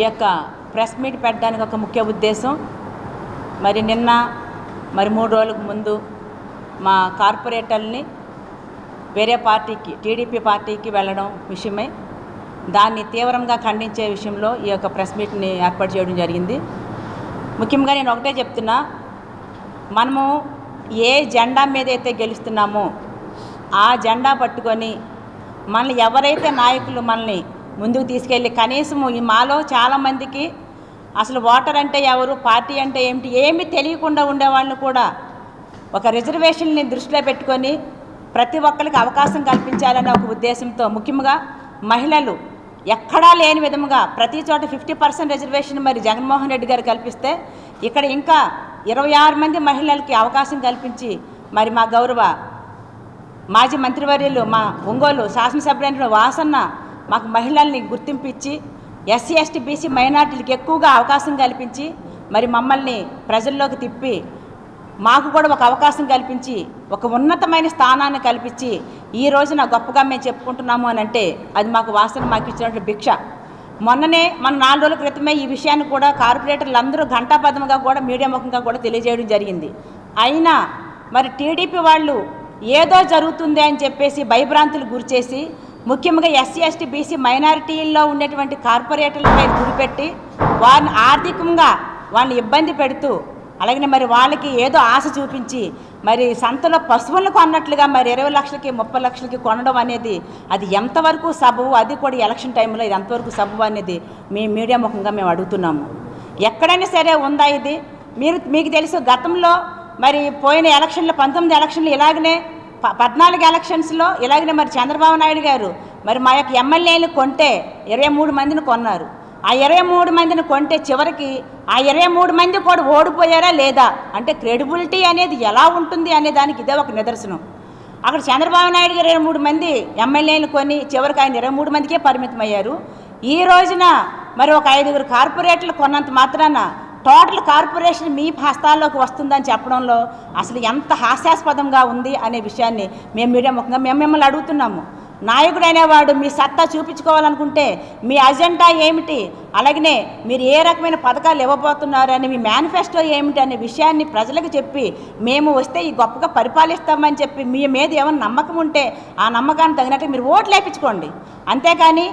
ఈ యొక్క press meet పెట్టడానికి ఒక ముఖ్య ఉద్దేశం మరి నిన్న మరి మూడు రోజులకు ముందు మా కార్పొరేటర్ని వేరే పార్టీకి టీడీపీ పార్టీకి వెళ్ళడం విషయమై. దాన్ని తీవ్రంగా ఖండించే విషయంలో ఈ యొక్క ప్రెస్ మీట్ని ఏర్పాటు చేయడం జరిగింది. ముఖ్యంగా నేను ఒకటే చెప్తున్నా మనము ఏ జెండా మీద అయితే గెలుస్తున్నామో ఆ జెండా పట్టుకొని మనల్ని ఎవరైతే నాయకులు మనల్ని ముందుకు తీసుకెళ్ళి కనీసము ఈ మాలో చాలామందికి అసలు ఓటర్ అంటే ఎవరు పార్టీ అంటే ఏమిటి ఏమి తెలియకుండా ఉండేవాళ్ళు కూడా ఒక రిజర్వేషన్ని దృష్టిలో పెట్టుకొని ప్రతి ఒక్కరికి అవకాశం కల్పించాలనే ఒక ఉద్దేశంతో ముఖ్యంగా మహిళలు ఎక్కడా లేని విధముగా ప్రతి చోట ఫిఫ్టీ పర్సెంట్ రిజర్వేషన్ మరి జగన్మోహన్ రెడ్డి గారు కల్పిస్తే ఇక్కడ ఇంకా ఇరవై ఆరు మంది మహిళలకి అవకాశం కల్పించి మరి మా గౌరవ మాజీ మంత్రివర్యులు మా ఒంగోలు శాసనసభ్యులైన వాసన్న మాకు మహిళల్ని గుర్తింపు ఇచ్చి ఎస్సీ ఎస్టీ బీసీ మైనార్టీలకు ఎక్కువగా అవకాశం కల్పించి మరి మమ్మల్ని ప్రజల్లోకి తిప్పి మాకు కూడా ఒక అవకాశం కల్పించి ఒక ఉన్నతమైన స్థానాన్ని కల్పించి ఈ రోజున గొప్పగా మేము చెప్పుకుంటున్నాము అని అంటే అది మాకు వాసన మాకు ఇచ్చినటువంటి భిక్ష. మొన్ననే మన నాలుగు రోజుల క్రితమే ఈ విషయాన్ని కూడా కార్పొరేటర్లు అందరూ ఘంటాపథంగా కూడా మీడియా ముఖంగా కూడా తెలియజేయడం జరిగింది. అయినా మరి టీడీపీ వాళ్ళు ఏదో జరుగుతుంది అని చెప్పేసి భయభ్రాంతులు గురిచేసి ముఖ్యంగా ఎస్సీ ఎస్టీ బీసీ మైనారిటీల్లో ఉండేటువంటి కార్పొరేటర్లపై గురిపెట్టి వారిని ఆర్థికంగా వాళ్ళని ఇబ్బంది పెడుతూ అలాగే మరి వాళ్ళకి ఏదో ఆశ చూపించి మరి సంతలో పశువులను కొన్నట్లుగా మరి ఇరవై లక్షలకి ముప్పై లక్షలకి కొనడం అనేది అది ఎంతవరకు సబబు? అది కూడా ఎలక్షన్ టైంలో ఇది ఎంతవరకు సబబు అనేది మీ మీడియా ముఖంగా మేము అడుగుతున్నాము. ఎక్కడైనా సరే ఉందా ఇది? మీరు మీకు తెలుసు గతంలో మరి పోయిన ఎలక్షన్లు పంతొమ్మిది ఎలక్షన్లు ఇలాగనే పద్నాలుగు ఎలక్షన్స్లో ఇలాగనే మరి చంద్రబాబు నాయుడు గారు మరి మా యొక్క ఎమ్మెల్యేలు కొంటే ఇరవై మూడు మందిని కొన్నారు. ఆ ఇరవై మూడు మందిని కొంటే చివరికి ఆ ఇరవై మూడు మంది కూడా ఓడిపోయారా లేదా? అంటే క్రెడిబిలిటీ అనేది ఎలా ఉంటుంది అనే దానికి ఇదే ఒక నిదర్శనం. అక్కడ చంద్రబాబు నాయుడు గారు ఇరవై మూడు మంది ఎమ్మెల్యేలు కొని చివరికి ఆయన ఇరవై మూడు మందికే పరిమితం అయ్యారు ఈ రోజున మరి ఒక ఐదుగురు కార్పొరేట్లు కొన్నంత మాత్రాన టోటల్ కార్పొరేషన్ మీ హస్తాల్లోకి వస్తుందని చెప్పడంలో అసలు ఎంత హాస్యాస్పదంగా ఉంది అనే విషయాన్ని మేము మీడియా ముఖంగా మేము మిమ్మల్ని అడుగుతున్నాము. నాయకుడు అనేవాడు మీ సత్తా చూపించుకోవాలనుకుంటే మీ అజెండా ఏమిటి? అలాగనే మీరు ఏ రకమైన పథకాలు ఇవ్వబోతున్నారు అని మీ మేనిఫెస్టో ఏమిటి అనే విషయాన్ని ప్రజలకు చెప్పి మేము వస్తే ఈ గొప్పగా పరిపాలిస్తామని చెప్పి మీ మీద ఏమైనా నమ్మకం ఉంటే ఆ నమ్మకాన్ని తగినట్టు మీరు ఓట్లు వేయించుకోండి అంతేకాని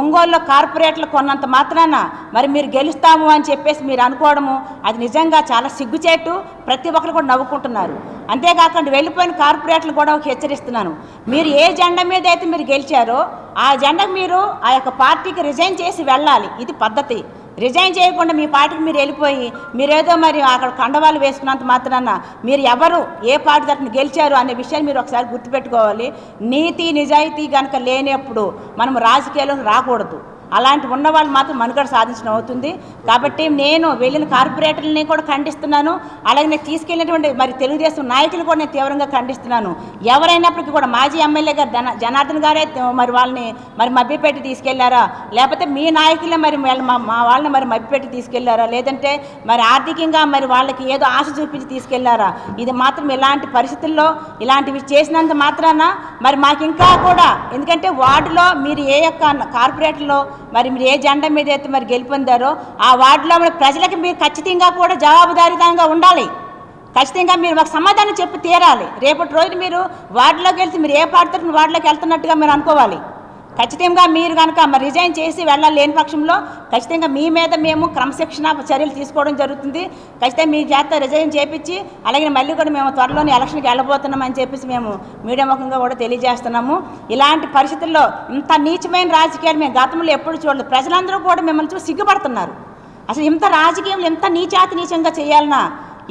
ఒంగోలులో కార్పొరేట్లు కొన్నంత మాత్రాన మరి మీరు గెలుస్తాము అని చెప్పేసి మీరు అనుకోవడము అది నిజంగా చాలా సిగ్గుచేటు ప్రతి ఒక్కరు కూడా నవ్వుకుంటున్నారు. అంతేకాకుండా వెళ్ళిపోయిన కార్పొరేట్లు కూడా ఒక హెచ్చరిస్తున్నాను. మీరు ఏ జెండా మీద అయితే మీరు గెలిచారో ఆ జెండా మీరు ఆ యొక్క పార్టీకి రిజైన్ చేసి వెళ్ళాలి. ఇది పద్ధతి. రిజైన్ చేయకుండా మీ పార్టీకి మీరు వెళ్ళిపోయి మీరేదో మరి అక్కడ కండవాళ్ళు వేసుకున్నంత మాత్రాన మీరు ఎవరు ఏ పార్టీ తరఫున గెలిచారు అనే విషయాన్ని మీరు ఒకసారి గుర్తుపెట్టుకోవాలి. నీతి నిజాయితీ కనుక లేనప్పుడు మనం రాజకీయాల్లో రాకూడదు. అలాంటి ఉన్నవాళ్ళు మాత్రం మనుగడ సాధించడం అవుతుంది. కాబట్టి నేను వెళ్ళిన కార్పొరేటర్లని కూడా ఖండిస్తున్నాను. అలాగే నేను తీసుకెళ్ళినటువంటి మరి తెలుగుదేశం నాయకులు కూడా నేను తీవ్రంగా ఖండిస్తున్నాను. ఎవరైనప్పటికీ కూడా మాజీ ఎమ్మెల్యే గారు జన జనార్దన్ గారే మరి వాళ్ళని మరి మభ్యపెట్టి తీసుకెళ్ళారా? లేకపోతే మీ నాయకులే మరి మా మా వాళ్ళని మరి మభ్యపెట్టి తీసుకెళ్ళారా? లేదంటే మరి ఆర్థికంగా మరి వాళ్ళకి ఏదో ఆశ చూపించి తీసుకెళ్ళారా? ఇది మాత్రం ఇలాంటి పరిస్థితుల్లో ఇలాంటివి చేసినంత మాత్రాన మరి మాకు ఇంకా కూడా ఎందుకంటే వార్డులో మీరు ఏ యొక్క కార్పొరేట్లో మరి మీరు ఏ జెండా మీద అయితే మరి గెలుపొందారో ఆ వార్డులో మరి ప్రజలకు మీరు ఖచ్చితంగా కూడా జవాబుదారితంగా ఉండాలి. ఖచ్చితంగా మీరు మాకు సమాధానం చెప్పి తీరాలి. రేపటి రోజు మీరు వార్డులోకి వెళ్తే మీరు ఏ పార్టీ వార్డులోకి వెళ్తున్నట్టుగా మీరు అనుకోవాలి. ఖచ్చితంగా మీరు కనుక రిజైన్ చేసి వెళ్ళలేని పక్షంలో ఖచ్చితంగా మీ మీద మేము క్రమశిక్షణ చర్యలు తీసుకోవడం జరుగుతుంది. ఖచ్చితంగా మీ చేత రిజైన్ చేపించి అలాగే మళ్ళీ కూడా మేము త్వరలోనే ఎలక్షన్కి వెళ్ళబోతున్నాం అని చెప్పేసి మేము మీడియా ముఖంగా కూడా తెలియజేస్తున్నాము. ఇలాంటి పరిస్థితుల్లో ఇంత నీచమైన రాజకీయాలు మేము గతంలో ఎప్పుడు చూడలేదు. ప్రజలందరూ కూడా మిమ్మల్ని చూసి సిగ్గుపడుతున్నారు. అసలు ఇంత రాజకీయంలో ఎంత నీచాతి నీచంగా చేయాలన్నా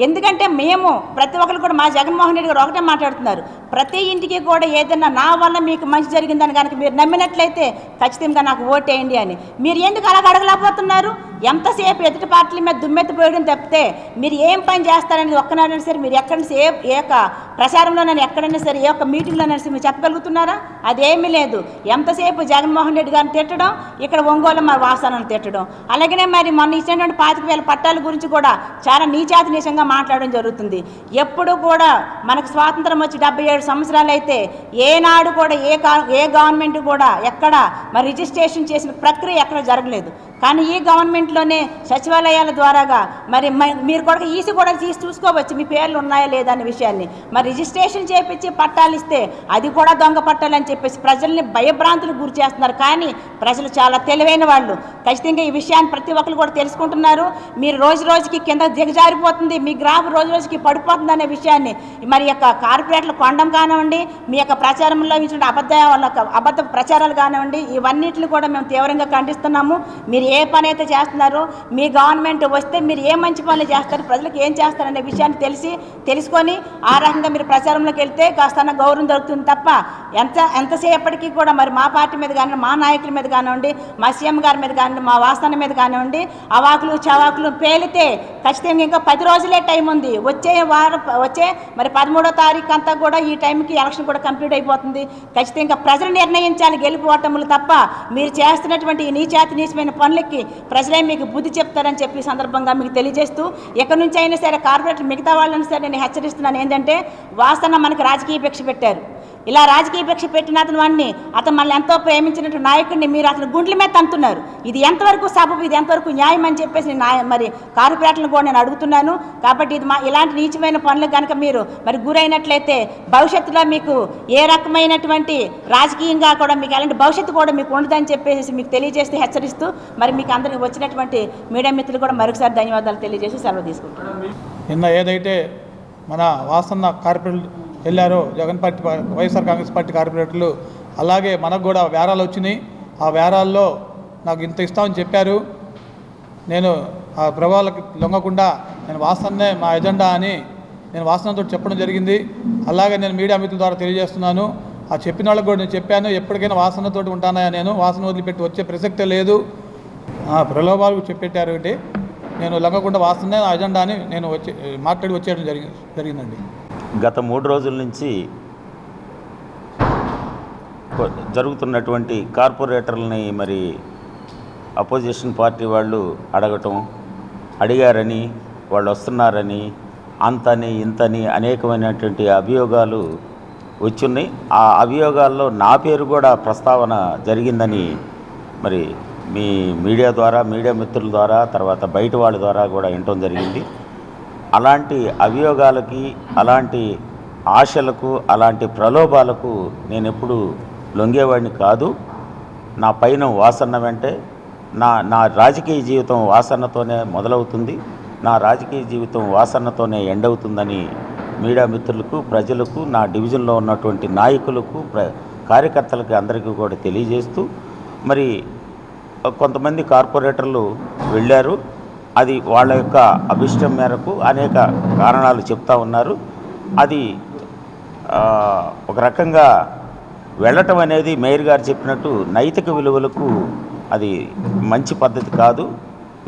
ఎందుకంటే మేము ప్రతి ఒక్కరు కూడా మా జగన్మోహన్ రెడ్డి గారు ఒకటే మాట్లాడుతున్నారు. ప్రతి ఇంటికి కూడా ఏదైనా నా వల్ల మీకు మంచి జరిగిందని కనుక మీరు నమ్మినట్లయితే ఖచ్చితంగా నాకు ఓటేయండి అని. మీరు ఎందుకు అలాగ అడగలేకపోతున్నారు? ఎంతసేపు ఎదుటి పార్టీల మీద దుమ్మెత్తిపోయడం తప్పితే మీరు ఏం పని చేస్తారనేది ఒక్కనాడైనా సరే మీరు ఎక్కడైనా ఏ ఏ యొక్క ప్రచారంలోనైనా ఎక్కడైనా సరే ఏ ఒక్క మీటింగ్లోనైనా సరే మీరు చెప్పగలుగుతున్నారా? అదేమీ లేదు. ఎంతసేపు జగన్మోహన్ రెడ్డి గారిని తిట్టడం ఇక్కడ ఒంగోలు మా వాసనను తిట్టడం. అలాగనే మరి మొన్న ఇచ్చినటువంటి పాతిక వేల పట్టాల గురించి కూడా చాలా నీచాతి నీచంగా మాట్లాడడం జరుగుతుంది. ఎప్పుడు కూడా మనకు స్వాతంత్రం వచ్చి డెబ్బై ఏడు సంవత్సరాలు అయితే ఏనాడు కూడా ఏ కా ఏ గవర్నమెంట్ కూడా ఎక్కడ మరి రిజిస్ట్రేషన్ చేసిన ప్రక్రియ ఎక్కడ జరగలేదు. కానీ ఈ గవర్నమెంట్లోనే సచివాలయాల ద్వారాగా మరి మీరు కూడా ఈసీ కూడా తీసి చూసుకోవచ్చు మీ పేర్లు ఉన్నాయా లేదా అనే విషయాన్ని మరి రిజిస్ట్రేషన్ చేపించి పట్టాలు ఇస్తే అది కూడా దొంగ పట్టాలు అని చెప్పేసి ప్రజల్ని భయభ్రాంతులకు గురి చేస్తున్నారు. కానీ ప్రజలు చాలా తెలివైన వాళ్ళు. ఖచ్చితంగా ఈ విషయాన్ని ప్రతి ఒక్కరు కూడా తెలుసుకుంటున్నారు. మీరు రోజు రోజుకి కింద దిగజారిపోతుంది. మీ గ్రాఫ్ రోజు రోజుకి పడిపోతుంది అనే విషయాన్ని. మరి యొక్క కార్పొరేట్లు కొండం కానివ్వండి మీ యొక్క ప్రచారంలో ఇచ్చిన అబద్ధ అబద్ధ ప్రచారాలు కానివ్వండి ఇవన్నిటిని కూడా మేము తీవ్రంగా ఖండిస్తున్నాము. మీరు ఏ పని అయితే చేస్తున్నారో మీ గవర్నమెంట్ వస్తే మీరు ఏ మంచి పనులు చేస్తారు ప్రజలకు ఏం చేస్తారనే విషయాన్ని తెలిసి తెలుసుకొని ఆ రకంగా మీరు ప్రచారంలోకి వెళ్తే కాస్త గౌరవం దొరుకుతుంది తప్ప ఎంత ఎంతసేపటికి కూడా మరి మా పార్టీ మీద కానివ్వండి మా నాయకుల మీద కానివ్వండి మా సీఎం గారి మీద కానివ్వండి మా వాస్తవం మీద కానివ్వండి అవాకులు చవాకులు పేలితే ఖచ్చితంగా ఇంకా పది రోజులే టైం ఉంది. వచ్చే వారం వచ్చే మరి పదమూడో తారీఖు అంతా కూడా ఈ టైంకి ఎలక్షన్ కూడా కంప్లీట్ అయిపోతుంది. ఖచ్చితంగా ప్రజలు నిర్ణయించాలి గెలిపోవటములు తప్ప మీరు చేస్తున్నటువంటి ఈ నీచాతి నీచమైన పనులకి ప్రజలే మీకు బుద్ధి చెప్తారని చెప్పి సందర్భంగా మీకు తెలియజేస్తూ ఎక్కడి నుంచి అయినా సరే కార్పొరేటర్ మిగతా వాళ్ళని సరే నేను హెచ్చరిస్తున్నాను. ఏంటంటే వాసన మనకు రాజకీయ భిక్ష పెట్టారు. ఇలా రాజకీయ భిక్ష పెట్టిన అతను వాడిని అతను మనల్ని ఎంతో ప్రేమించినట్టు నాయకుడిని మీరు అతను గుండెల మీద తంతున్నారు. ఇది ఎంతవరకు సబబు ఇది ఎంతవరకు న్యాయం అని చెప్పేసి నేను మరి కార్పొరేటర్లను కూడా నేను అడుగుతున్నాను. కాబట్టి ఇది మా ఇలాంటి నీచమైన పనులు కనుక మీరు మరి గురైనట్లయితే భవిష్యత్తులో మీకు ఏ రకమైనటువంటి రాజకీయంగా కూడా మీకు ఎలాంటి భవిష్యత్తు కూడా మీకు ఉండదని చెప్పేసి మీకు తెలియజేస్తూ హెచ్చరిస్తూ మరి మీకు అందరికి వచ్చినటువంటి మీడియా మిత్రులు కూడా మరొకసారి ధన్యవాదాలు తెలియజేసి సెలవు తీసుకుంటున్నాను. నిన్న ఏదైతే మన వాసన్న కార్పొరేట్ వెళ్ళారో Jagan party YSR Congress party కార్పొరేటర్లు అలాగే మనకు కూడా వేరాలు వచ్చినాయి. ఆ వేరాల్లో నాకు ఇంత ఇస్తామని చెప్పారు. నేను ఆ ప్రభావాలకు లొంగకుండా నేను వాసన్నే మా ఎజెండా అని నేను వాసనతో చెప్పడం జరిగింది. అలాగే నేను మీడియా మిత్రుల ద్వారా తెలియజేస్తున్నాను. ఆ చెప్పిన వాళ్ళకి కూడా నేను చెప్పాను ఎప్పటికైనా వాసనతోటి ఉంటానా నేను? వాసన వదిలిపెట్టి వచ్చే ప్రసక్తే లేదు. ఆ ప్రలోభాలు చెప్పెట్టారు ఏంటి నేను లొంగకుండా వాసనే ఆ ఎజెండా అని నేను వచ్చి మాట్లాడి వచ్చేయడం జరిగి జరిగిందండి. గత మూడు రోజుల నుంచి జరుగుతున్నటువంటి కార్పొరేటర్లని మరి అపోజిషన్ పార్టీ వాళ్ళు అడగటం అడిగారని వాళ్ళు వస్తున్నారని అంతని ఇంతని అనేకమైనటువంటి అభియోగాలు వచ్చున్నాయి. ఆ అభియోగాల్లో నా పేరు కూడా ప్రస్తావన జరిగిందని మరి మీ మీడియా ద్వారా మీడియా మిత్రుల ద్వారా తర్వాత బయట వాళ్ళ ద్వారా కూడా వినటం జరిగింది. అలాంటి అభియోగాలకి అలాంటి ఆశలకు అలాంటి ప్రలోభాలకు నేను ఎప్పుడు లొంగేవాడిని కాదు. నా పైన వాసన వెంటే నా నా రాజకీయ జీవితం వాసనతోనే మొదలవుతుంది. నా రాజకీయ జీవితం వాసనతోనే ఎండవుతుందని మీడియా మిత్రులకు ప్రజలకు నా డివిజన్లో ఉన్నటువంటి నాయకులకు ప్ర కార్యకర్తలకు అందరికీ కూడా తెలియజేస్తూ మరి కొంతమంది కార్పొరేటర్లు వెళ్ళారు. అది వాళ్ళ యొక్క అభిష్టం మేరకు అనేక కారణాలు చెప్తా ఉన్నారు. అది ఒక రకంగా వెళ్ళటం అనేది మేయర్ గారు చెప్పినట్టు నైతిక విలువలకు అది మంచి పద్ధతి కాదు.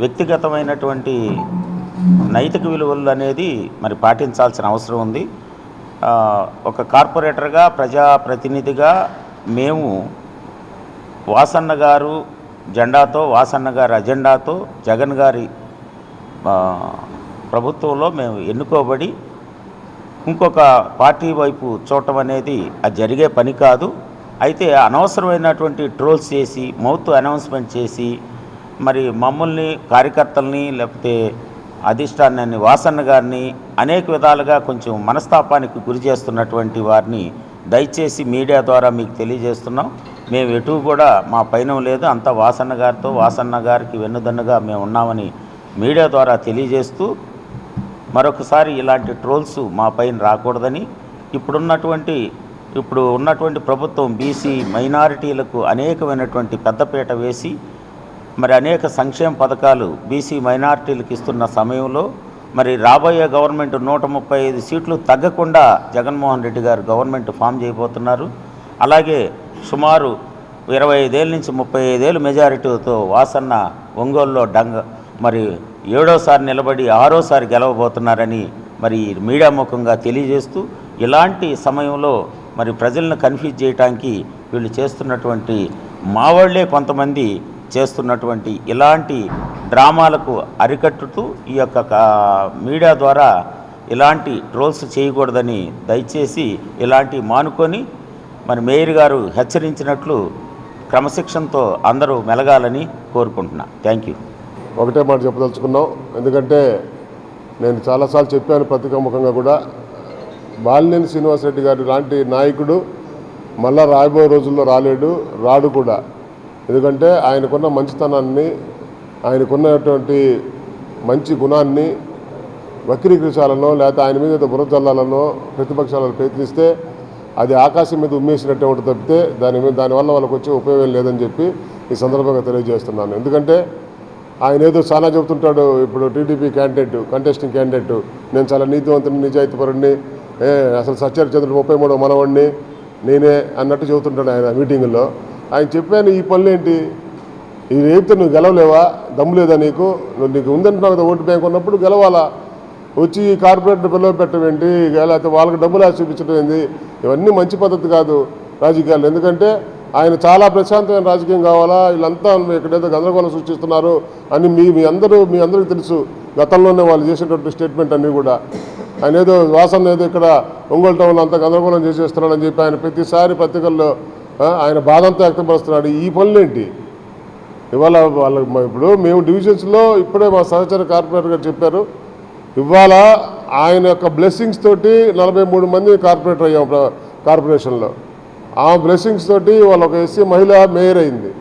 వ్యక్తిగతమైనటువంటి నైతిక విలువలు అనేది మరి పాటించాల్సిన అవసరం ఉంది. ఒక కార్పొరేటర్గా ప్రజాప్రతినిధిగా మేము వాసన్న గారు జెండాతో వాసన్న గారి అజెండాతో జగన్ గారి ప్రభుత్వంలో మేము ఎన్నుకోబడి ఇంకొక పార్టీ వైపు చూడటం అనేది అది జరిగే పని కాదు. అయితే అనవసరమైనటువంటి ట్రోల్స్ చేసి మౌత్ అనౌన్స్మెంట్ చేసి మరి మమ్మల్ని కార్యకర్తల్ని లేకపోతే అధిష్టానాన్ని వాసన్న గారిని అనేక విధాలుగా కొంచెం మనస్తాపానికి గురి చేస్తున్నటువంటి వారిని దయచేసి మీడియా ద్వారా మీకు తెలియజేస్తున్నాం. మేము ఎటు కూడా మా పైన లేదు. అంతా వాసన్న గారితో వాసన్న గారికి వెన్నుదన్నుగా మేము ఉన్నామని మీడియా ద్వారా తెలియజేస్తూ మరొకసారి ఇలాంటి ట్రోల్స్ మా పైన రాకూడదని ఇప్పుడున్నటువంటి ఇప్పుడు ఉన్నటువంటి ప్రభుత్వం బీసీ మైనారిటీలకు అనేకమైనటువంటి పెద్దపీట వేసి మరి అనేక సంక్షేమ పథకాలు బీసీ మైనారిటీలకు ఇస్తున్న సమయంలో మరి రాబోయే గవర్నమెంట్ నూట ముప్పై ఐదు సీట్లు తగ్గకుండా జగన్మోహన్ రెడ్డి గారు గవర్నమెంట్ ఫామ్ చేయబోతున్నారు. అలాగే సుమారు ఇరవై ఐదేళ్ళ నుంచి ముప్పై ఐదేళ్ళు మెజారిటీతో వాసన్న ఒంగోలులో డంగ మరి ఏడోసారి నిలబడి ఆరోసారి గెలవబోతున్నారని మరి మీడియా ముఖంగా తెలియజేస్తూ ఇలాంటి సమయంలో మరి ప్రజలను కన్ఫ్యూజ్ చేయడానికి వీళ్ళు చేస్తున్నటువంటి మావాళ్ళే కొంతమంది చేస్తున్నటువంటి ఇలాంటి డ్రామాలకు అరికట్టుతూ ఈ యొక్క కా- మీడియా ద్వారా ఇలాంటి ట్రోల్స్ చేయకూడదని దయచేసి ఇలాంటి మానుకొని మరి మేయర్ గారు హెచ్చరించినట్లు క్రమశిక్షణతో అందరూ మెలగాలని కోరుకుంటున్నా. Thank you. ఒకటే మాట చెప్పదలుచుకున్నాం. ఎందుకంటే నేను చాలాసార్లు చెప్పాను పత్రికాముఖంగా కూడా. బాలినేని శ్రీనివాసరెడ్డి గారి లాంటి నాయకుడు మళ్ళా రాబోయే రోజుల్లో రాలేడు రాడు కూడా. ఎందుకంటే ఆయనకున్న మంచితనాన్ని ఆయనకున్నటువంటి మంచి గుణాన్ని వక్రీకరించాలనో లేకపోతే ఆయన మీద ఏదో బుర్ర చల్లాలనో ప్రతిపక్షాలను ప్రయత్నిస్తే అది ఆకాశం మీద ఉమ్మేసినట్టే ఉంటుంది తప్పితే దాని మీద దానివల్ల వాళ్ళకి వచ్చే ఉపయోగం లేదని చెప్పి ఈ సందర్భంగా తెలియజేస్తున్నాను. ఎందుకంటే ఆయన ఏదో చాలా చెబుతుంటాడు ఇప్పుడు టీడీపీ క్యాండిడేట్ కంటెస్టింగ్ క్యాండిడేట్ నేను చాలా నీతివంతుని నిజాయితీపరుణ్ణి ఏ, అసలు సత్యచంద్రుడు ముప్పై మూడో మనవణ్ణి నేనే అన్నట్టు చెబుతుంటాడు ఆయన మీటింగుల్లో. ఆయన చెప్పాను ఈ పనులేంటి ఈ రేపుతో నువ్వు గెలవలేవా? దమ్ము లేదా నీకు? నువ్వు నీకు ఉందంటున్నావు కదా ఓటు బ్యాంక్ ఉన్నప్పుడు గెలవాలా? వచ్చి ఈ కార్పొరేటర్ పిల్లలు పెట్టవేంటి లేకపోతే వాళ్ళకి డబ్బులు ఆశ చూపించడం ఏంది? ఇవన్నీ మంచి పద్ధతి కాదు రాజకీయాలు ఎందుకంటే ఆయన చాలా ప్రశాంతమైన రాజకీయం కావాలా? వీళ్ళంతా ఎక్కడైతే గందరగోళం సృష్టిస్తున్నారు అని మీ మీ అందరూ మీ అందరికీ తెలుసు. గతంలోనే వాళ్ళు చేసేటువంటి స్టేట్మెంట్ అన్నీ కూడా. ఆయన ఏదో వాసన ఏదో ఇక్కడ ఒంగోలు టౌన్లో అంతా గందరగోళం చేసేస్తున్నాడని చెప్పి ఆయన ప్రతిసారి పత్రికల్లో ఆయన బాధంతో వ్యక్తపరుస్తున్నాడు ఈ పనులేంటి? ఇవాళ వాళ్ళ ఇప్పుడు మేము డివిజన్స్లో ఇప్పుడే మా సహచర కార్పొరేటర్ గారు చెప్పారు. ఇవాళ ఆయన యొక్క బ్లెస్సింగ్స్ తోటి నలభై మూడు మంది కార్పొరేటర్ అయ్యాం కార్పొరేషన్లో. ఆ బ్లెస్సింగ్స్ తోటి వాళ్ళ ఒక ఎస్సీ మహిళ మేయర్ అయింది.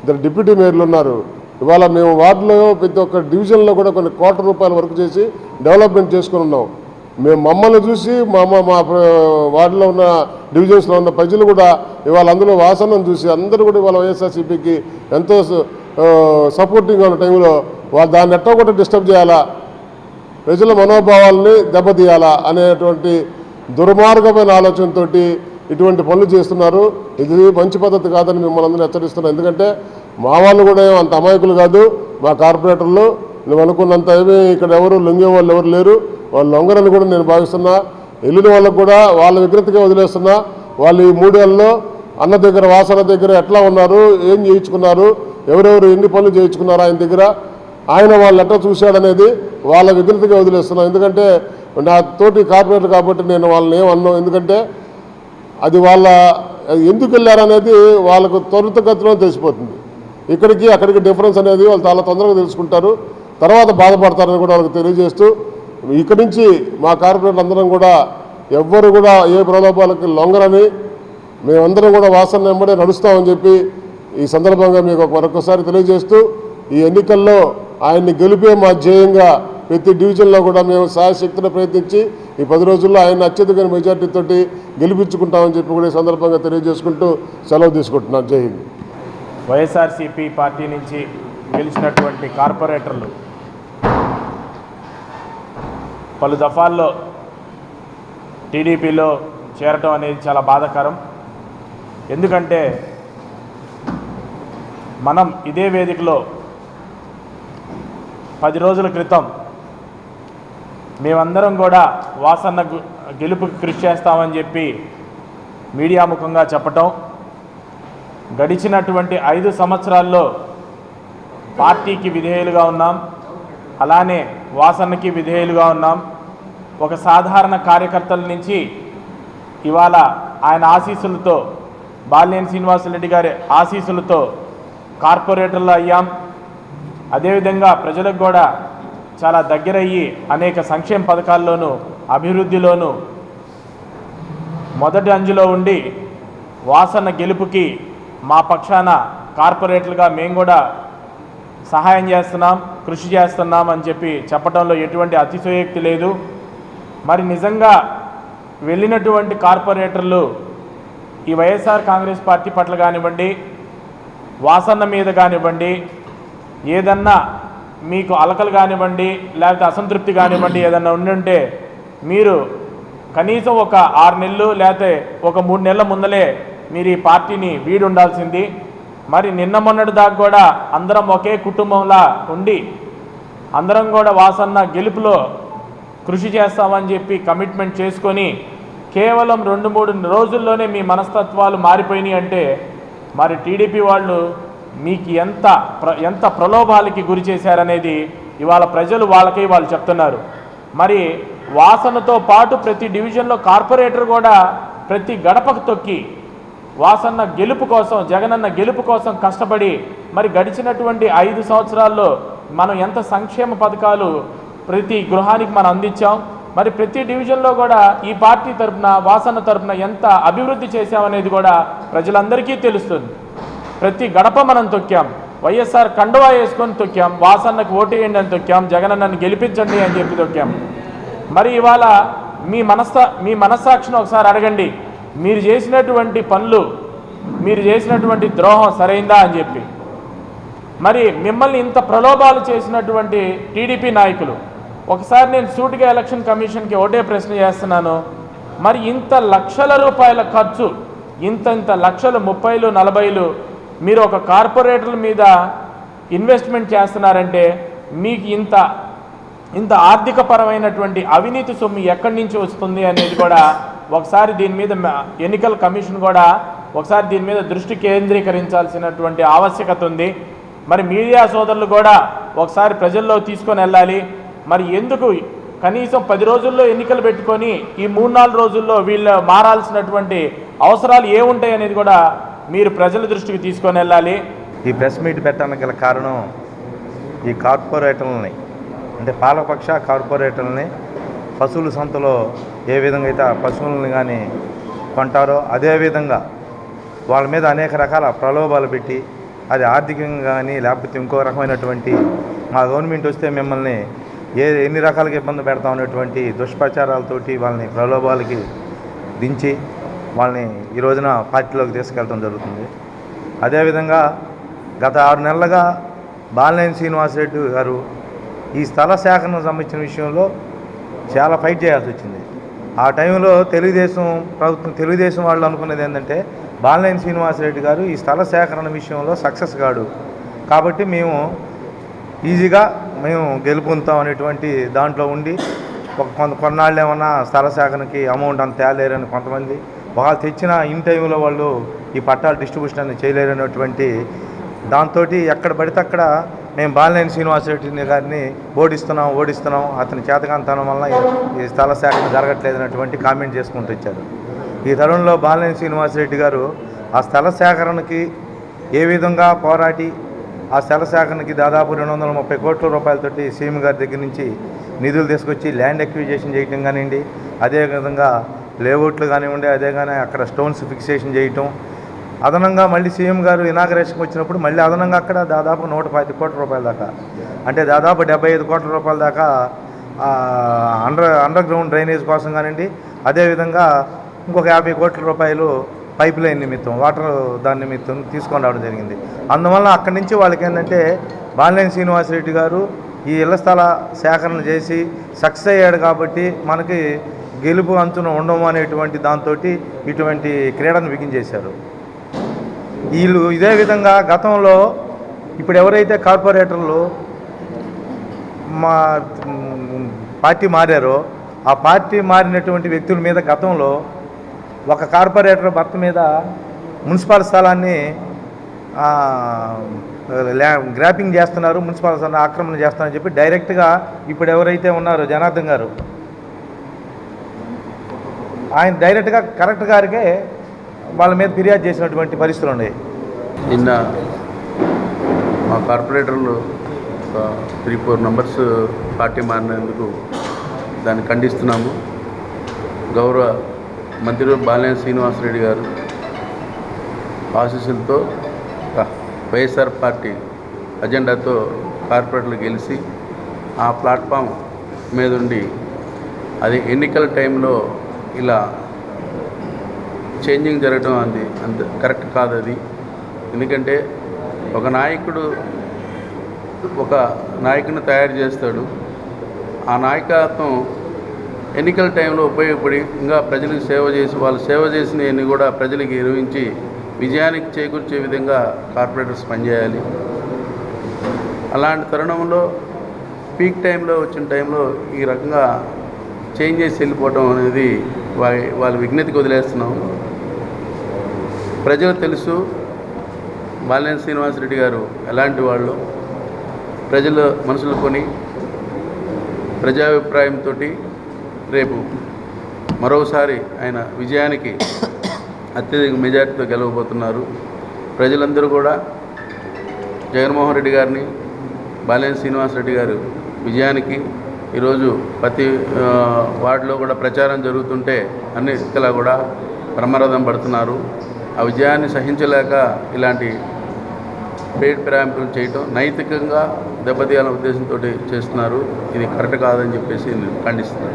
ఇద్దరు డిప్యూటీ మేయర్లు ఉన్నారు. ఇవాళ మేము వార్డులో ప్రతి ఒక్క డివిజన్లో కూడా కొన్ని కోట్ల రూపాయల వర్క్ చేసి డెవలప్మెంట్ చేసుకుని ఉన్నాం. మేము మమ్మల్ని చూసి మా మా వార్డులో ఉన్న డివిజన్స్లో ఉన్న ప్రజలు కూడా ఇవాళ అందులో వాసనను చూసి అందరూ కూడా ఇవాళ వైఎస్ఆర్సీపీకి ఎంతో సపోర్టింగ్ ఉన్న టైంలో వాళ్ళు దాన్ని ఎట్టో కూడా డిస్టర్బ్ చేయాలా? ప్రజల మనోభావాల్ని దెబ్బతీయాలా? అనేటువంటి దుర్మార్గమైన ఆలోచనతోటి ఇటువంటి పనులు చేస్తున్నారు. ఇది మంచి పద్ధతి కాదని మిమ్మల్ని అందరూ హెచ్చరిస్తున్నాం ఎందుకంటే మా వాళ్ళు కూడా అంత అమాయకులు కాదు. మా కార్పొరేటర్లు నువ్వు అనుకున్నంత ఏమీ ఇక్కడ ఎవరు లొంగే వాళ్ళు ఎవరు లేరు. వాళ్ళు లొంగరని కూడా నేను భావిస్తున్నా. వెళ్ళిన వాళ్ళకు కూడా వాళ్ళ విగ్రతగా వదిలేస్తున్నా. వాళ్ళు ఈ మూడేళ్ళలో అన్న దగ్గర వాసన దగ్గర ఎట్లా ఉన్నారు? ఏం చేయించుకున్నారు? ఎవరెవరు ఎన్ని పనులు చేయించుకున్నారు ఆయన దగ్గర? ఆయన వాళ్ళు ఎట్లా చూశాడనేది వాళ్ళ విఘ్నతగా వదిలేస్తున్నాం. ఎందుకంటే నా తోటి కార్పొరేటర్ కాబట్టి నేను వాళ్ళని ఏం ఎందుకంటే అది వాళ్ళ ఎందుకు వెళ్ళారనేది వాళ్ళకు త్వరితగతిలో తెలిసిపోతుంది. ఇక్కడికి అక్కడికి డిఫరెన్స్ అనేది వాళ్ళు చాలా తొందరగా తెలుసుకుంటారు. తర్వాత బాధపడతారని కూడా వాళ్ళకి తెలియజేస్తూ ఇక్కడి నుంచి మా కార్పొరేట్ అందరం కూడా ఎవ్వరు కూడా ఏ ప్రలోభాలకి లొంగరని మేమందరం కూడా వాసన వెంబడే నడుస్తామని చెప్పి ఈ సందర్భంగా మీకు మరొకసారి తెలియజేస్తూ ఈ ఎన్నికల్లో ఆయన్ని గెలిపే మా ధ్యేయంగా ప్రతి డివిజన్లో కూడా మేము సాయశక్తిని ప్రయత్నించి ఈ పది రోజుల్లో ఆయన అత్యధిక మెజార్టీతో గెలిపించుకుంటామని చెప్పి కూడా ఈ సందర్భంగా తెలియజేసుకుంటూ సెలవు తీసుకుంటున్నాను. జై హింద్. వైఎస్ఆర్సీపీ పార్టీ నుంచి గెలిచినటువంటి కార్పొరేటర్లు పలు దఫాల్లో టీడీపీలో చేరటం అనేది చాలా బాధాకరం. ఎందుకంటే మనం ఇదే వేదికలో పది రోజుల క్రితం మేమందరం కూడా వాసన్న గెలుపుకి కృషి చేస్తామని చెప్పి మీడియా ముఖంగా చెప్పటం గడిచినటువంటి ఐదు సంవత్సరాల్లో పార్టీకి విధేయులుగా ఉన్నాం అలానే వాసన్నకి విధేయులుగా ఉన్నాం. ఒక సాధారణ కార్యకర్తల నుంచి ఇవాళ ఆయన ఆశీస్సులతో బాలినేని శ్రీనివాసరెడ్డి గారి ఆశీస్సులతో కార్పొరేటర్లు అయ్యాం. అదేవిధంగా ప్రజలకు కూడా చాలా దగ్గరయ్యి అనేక సంక్షేమ పథకాల్లోనూ అభివృద్ధిలోనూ మొదటి అంజులో ఉండి వాసన గెలుపుకి మా పక్షాన కార్పొరేట్లుగా మేము కూడా సహాయం చేస్తున్నాం కృషి చేస్తున్నాం అని చెప్పి చెప్పడంలో ఎటువంటి అతిశయోక్తి లేదు. మరి నిజంగా వెళ్ళినటువంటి కార్పొరేటర్లు ఈ వైఎస్ఆర్ కాంగ్రెస్ పార్టీ పట్ల కానివ్వండి వాసన మీద కానివ్వండి ఏదన్నా మీకు అలకలు కానివ్వండి లేకపోతే అసంతృప్తి కానివ్వండి ఏదన్నా ఉండుంటే మీరు కనీసం ఒక ఆరు నెలలు లేకపోతే ఒక మూడు నెలల ముందలే మీరు ఈ పార్టీని వీడి ఉండాల్సింది మరి నిన్న మొన్నటి దాకా కూడా అందరం ఒకే కుటుంబంలా ఉండి అందరం కూడా వాసన్న గెలుపులో కృషి చేస్తామని చెప్పి కమిట్మెంట్ చేసుకొని కేవలం రెండు మూడు రోజుల్లోనే మీ మనస్తత్వాలు మారిపోయినాయి అంటే మరి టీడీపీ వాళ్ళు మీకు ఎంత ప్ర ఎంత ప్రలోభాలకి గురి చేశారనేది ఇవాళ ప్రజలు వాళ్ళకి వాళ్ళు చెప్తున్నారు. మరి వాసనతో పాటు ప్రతి డివిజన్లో కార్పొరేటర్ కూడా ప్రతి గడపకు తొక్కి వాసన్న గెలుపు కోసం జగనన్న గెలుపు కోసం కష్టపడి మరి గడిచినటువంటి ఐదు సంవత్సరాల్లో మనం ఎంత సంక్షేమ పథకాలు ప్రతి గృహానికి మనం అందించాం మరి ప్రతి డివిజన్లో కూడా ఈ పార్టీ తరపున వాసన తరపున ఎంత అభివృద్ధి చేశామనేది కూడా ప్రజలందరికీ తెలుస్తుంది. ప్రతి గడప మనం తొక్కాం. వైఎస్ఆర్ కండువా వేసుకొని తొక్కాం. వాసన్నకు ఓటేయండి అని తొక్కాం. జగనన్నను గెలిపించండి అని చెప్పి తొక్కాం. మరి ఇవాళ మీ మనస్త మీ మనస్సాక్షిని ఒకసారి అడగండి. మీరు చేసినటువంటి పనులు మీరు చేసినటువంటి ద్రోహం సరైందా అని చెప్పి. మరి మిమ్మల్ని ఇంత ప్రలోభాలు చేసినటువంటి టీడీపీ నాయకులు ఒకసారి నేను సూటిగా ఎలక్షన్ కమిషన్కి ఒకటే ప్రశ్న చేస్తున్నాను. మరి ఇంత లక్షల రూపాయల ఖర్చు ఇంత ఇంత లక్షలు ముప్పైలు నలభైలు మీరు ఒక కార్పొరేటర్ల మీద ఇన్వెస్ట్మెంట్ చేస్తున్నారంటే మీకు ఇంత ఇంత ఆర్థికపరమైనటువంటి అవినీతి సొమ్ము ఎక్కడి నుంచి వస్తుంది అనేది కూడా ఒకసారి దీని మీద ఎన్నికల కమిషన్ కూడా ఒకసారి దీని మీద దృష్టి కేంద్రీకరించాల్సినటువంటి ఆవశ్యకత ఉంది. మరి మీడియా సోదరులు కూడా ఒకసారి ప్రజల్లో తీసుకొని వెళ్ళాలి. మరి ఎందుకు కనీసం పది రోజుల్లో ఎన్నికలు పెట్టుకొని ఈ మూడు నాలుగు రోజుల్లో వీళ్ళు మారాల్సినటువంటి అవసరాలు ఏముంటాయి అనేది కూడా మీరు ప్రజల దృష్టికి తీసుకొని వెళ్ళాలి. ఈ ప్రెస్ మీట్ పెట్టడానికి గల కారణం ఈ కార్పొరేటర్లని అంటే పాలపక్ష కార్పొరేటర్లని పశువుల సంతలో ఏ విధంగా అయితే ఆ పశువులను కానీ కొంటారో అదేవిధంగా వాళ్ళ మీద అనేక రకాల ప్రలోభాలు పెట్టి అది ఆర్థికంగా కానీ లేకపోతే ఇంకో రకమైనటువంటి మా గవర్నమెంట్ వస్తే మిమ్మల్ని ఏ ఎన్ని రకాలుగా ఇబ్బంది పెడతాం అనేటువంటి దుష్ప్రచారాలతోటి వాళ్ళని ప్రలోభాలకి దించి వాళ్ళని ఈ రోజున పార్టీలోకి తీసుకెళ్ళడం జరుగుతుంది. అదేవిధంగా గత ఆరు నెలలుగా బాలినేని శ్రీనివాసరెడ్డి గారు ఈ స్థల సేకరణకు సంబంధించిన విషయంలో చాలా ఫైట్ చేయాల్సి వచ్చింది. ఆ టైంలో తెలుగుదేశం ప్రభుత్వం తెలుగుదేశం వాళ్ళు అనుకున్నది ఏంటంటే బాలినేని శ్రీనివాసరెడ్డి గారు ఈ స్థల సేకరణ విషయంలో సక్సెస్ కాడు. కాబట్టి మేము ఈజీగా మేము గెలుపొందుతాం అనేటువంటి దాంట్లో ఉండి ఒక కొంత కొన్నాళ్ళు ఏమన్నా స్థల సేకరణకి అమౌంట్ అంత తేలేరని కొంతమంది వాళ్ళు తెచ్చిన ఇన్ టైంలో వాళ్ళు ఈ పట్టాల డిస్ట్రిబ్యూషన్ అనేది చేయలేరనేటువంటి దాంతో ఎక్కడ పడితే అక్కడ మేము బాలినేని శ్రీనివాసరెడ్డి గారిని ఓడిస్తున్నాం ఓడిస్తున్నాం. అతని చేతకాంతనం వల్ల ఈ స్థల సేకరణ జరగట్లేదు అనేటువంటి కామెంట్ చేసుకుంటూ వచ్చారు. ఈ తరుణంలో బాలినేని శ్రీనివాసరెడ్డి గారు ఆ స్థల సేకరణకి ఏ విధంగా పోరాటి ఆ స్థల సేకరణకి దాదాపు రెండు వందల ముప్పై కోట్ల రూపాయలతోటి సీఎం గారి దగ్గర నుంచి నిధులు తీసుకొచ్చి ల్యాండ్ అక్విజేషన్ చేయటం కానివ్వండి అదేవిధంగా లేఅవుట్లు కానివ్వండి అదే కానీ అక్కడ స్టోన్స్ ఫిక్సేషన్ చేయటం. అదనంగా మళ్ళీ సీఎం గారు ఇనాగరేషన్కి వచ్చినప్పుడు మళ్ళీ అదనంగా అక్కడ దాదాపు నూట పది కోట్ల రూపాయల దాకా అంటే దాదాపు డెబ్బై ఐదు కోట్ల రూపాయల దాకా అండర్ అండర్ గ్రౌండ్ డ్రైనేజ్ కోసం కానివ్వండి అదేవిధంగా ఇంకొక యాభై కోట్ల రూపాయలు పైప్ లైన్ నిమిత్తం వాటర్ దాని నిమిత్తం తీసుకొని రావడం జరిగింది. అందువల్ల అక్కడి నుంచి వాళ్ళకి ఏంటంటే బాలినేని శ్రీనివాసరెడ్డి గారు ఈ ఇళ్ళ స్థల సేకరణ చేసి సక్సెస్ అయ్యాడు కాబట్టి మనకి గెలుపు అంచున ఉండము అనేటువంటి దాంతో ఇటువంటి క్రీడను బిగించేశారు. వీళ్ళు ఇదే విధంగా గతంలో ఇప్పుడు ఎవరైతే కార్పొరేటర్లు మా పార్టీ మారారో ఆ పార్టీ మారినటువంటి వ్యక్తుల మీద గతంలో ఒక కార్పొరేటర్ భర్త మీద మున్సిపల్ స్థలాన్ని ల్యా- గ్రాపింగ్ చేస్తున్నారు మున్సిపల్ స్థలాన్ని ఆక్రమణ చేస్తున్నారని చెప్పి డైరెక్ట్గా ఇప్పుడు ఎవరైతే ఉన్నారో జనార్దన్ గారు ఆయన డైరెక్ట్గా కరెక్ట్ గారికే వాళ్ళ మీద ఫిర్యాదు చేసినటువంటి పరిస్థితులు ఉన్నాయి. నిన్న మా కార్పొరేటర్లు త్రీ ఫోర్ మెంబర్స్ పార్టీ మారినందుకు దాన్ని ఖండిస్తున్నాము. గౌరవ మంత్రి బాలినేని శ్రీనివాసరెడ్డి గారు ఆశీస్సులతో వైఎస్ఆర్ పార్టీ అజెండాతో కార్పొరేటర్లు గెలిచి ఆ ప్లాట్ఫామ్ మీద ఉండి అది ఎన్నికల టైంలో ఇలా చేంజింగ్ జరగడం అది. అంత కరెక్ట్ కాదు అది. ఎందుకంటే ఒక నాయకుడు ఒక నాయకుని తయారు చేస్తాడు. ఆ నాయకత్వం ఎన్నికల టైంలో ఉపయోగపడి ఇంకా ప్రజలకు సేవ చేసి వాళ్ళు సేవ చేసినవన్నీ కూడా ప్రజలకు నిర్వహించి విజయానికి చేకూర్చే విధంగా కార్పొరేటర్స్ పనిచేయాలి. అలాంటి తరుణంలో పీక్ టైంలో వచ్చిన టైంలో ఈ రకంగా చేంజ్ చేసి వెళ్ళిపోవడం అనేది వారి వాళ్ళ విజ్ఞతకి వదిలేస్తున్నాం. ప్రజలు తెలుసు బాలినేని శ్రీనివాసరెడ్డి గారు ఎలాంటి వాళ్ళు. ప్రజల మనసులు కొని ప్రజాభిప్రాయంతో రేపు మరోసారి ఆయన విజయానికి అత్యధిక మెజార్టీతో గెలవబోతున్నారు. ప్రజలందరూ కూడా జగన్మోహన్ రెడ్డి గారిని బాలినేని శ్రీనివాసరెడ్డి గారు విజయానికి ఈరోజు ప్రతి వార్డులో కూడా ప్రచారం జరుగుతుంటే అన్ని దిక్కులా కూడా బ్రహ్మరథం పడుతున్నారు. ఆ విజయాన్ని సహించలేక ఇలాంటి పేడ్ ప్రారంభం చేయటం నైతికంగా దెబ్బతీయాలనే ఉద్దేశంతో చేస్తున్నారు. ఇది కరెక్ట్ కాదని చెప్పేసి నేను ఖండిస్తున్నాను.